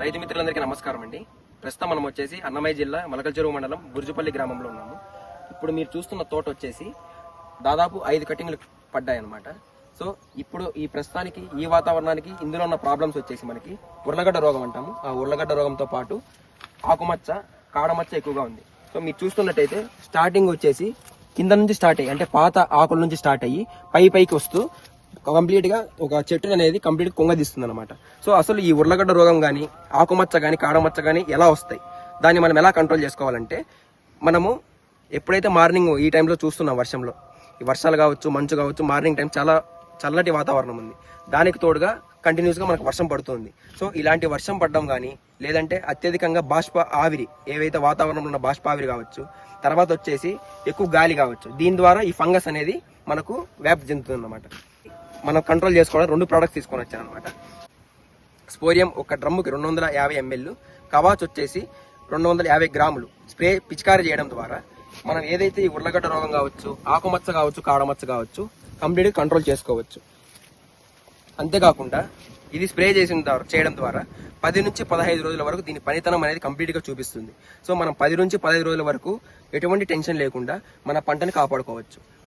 రైతు మిత్రులందరికీ నమస్కారం అండి. ప్రస్తుతం మనం వచ్చేసి అన్నమయ్య జిల్లా మలకల్చెరువు మండలం గురుజుపల్లి గ్రామంలో ఉన్నాము. ఇప్పుడు మీరు చూస్తున్న తోట వచ్చేసి దాదాపు ఐదు కటింగ్లు పడ్డాయి అన్నమాట సో ఇప్పుడు ఈ ప్రస్తుతానికి ఈ వాతావరణానికి ఇందులో ఉన్న ప్రాబ్లమ్స్ వచ్చేసి మనకి ఉర్లగడ్డ రోగం అంటాము. ఆ ఉర్లగడ్డ రోగంతో పాటు ఆకుమచ్చ కాడమచ్చ ఎక్కువగా ఉంది. సో మీరు చూస్తున్నట్టయితే స్టార్టింగ్ వచ్చేసి కింద నుంచి స్టార్ట్ అయ్యి అంటే పాత ఆకుల నుంచి స్టార్ట్ అయ్యి పై పైకి వస్తూ కంప్లీట్గా ఒక చెట్టు అనేది కంప్లీట్ కుంగదీస్తుంది అనమాట సో అసలు ఈ ఉర్లగడ్డ రోగం కానీ ఆకుమచ్చ కానీ కాడమచ్చ కానీ ఎలా వస్తాయి? దాన్ని మనం ఎలా కంట్రోల్ చేసుకోవాలంటే మనము ఎప్పుడైతే మార్నింగ్ ఈ టైంలో చూస్తున్నాం వర్షంలో ఈ వర్షాలు కావచ్చు మంచు కావచ్చు మార్నింగ్ టైం చాలా చల్లటి వాతావరణం ఉంది. దానికి తోడుగా కంటిన్యూస్గా మనకు వర్షం పడుతుంది. సో ఇలాంటి వర్షం పడడం కానీ లేదంటే అత్యధికంగా బాష్ప ఆవిరి ఏవైతే వాతావరణంలో ఉన్న బాష్ప ఆవిరి కావచ్చు తర్వాత వచ్చేసి ఎక్కువ గాలి కావచ్చు దీని ద్వారా ఈ ఫంగస్ అనేది మనకు వ్యాప్తి చెందుతుంది అన్నమాట మనం కంట్రోల్ చేసుకోవడం రెండు ప్రోడక్ట్స్ తీసుకొని వచ్చాను అనమాట స్పోరియం ఒక డ్రమ్ముకి రెండు వందల యాభై ఎంఎల్ కవాచ్ వచ్చేసి రెండు వందల యాభై గ్రాములు. స్ప్రే పిచికారీ చేయడం ద్వారా మనం ఏదైతే ఈ ఉర్లగడ్డ రోగం కావచ్చు ఆకుమచ్చ కావచ్చు కాడమచ్చ కావచ్చు కంప్లీట్గా కంట్రోల్ చేసుకోవచ్చు. అంతేకాకుండా ఇది స్ప్రే చేసిన ద్వారా చేయడం ద్వారా పది నుంచి పదహైదు రోజుల వరకు దీని పనితనం అనేది కంప్లీట్గా చూపిస్తుంది. సో మనం పది నుంచి పదహైదు రోజుల వరకు ఎటువంటి టెన్షన్ లేకుండా మన పంటను కాపాడుకోవచ్చు.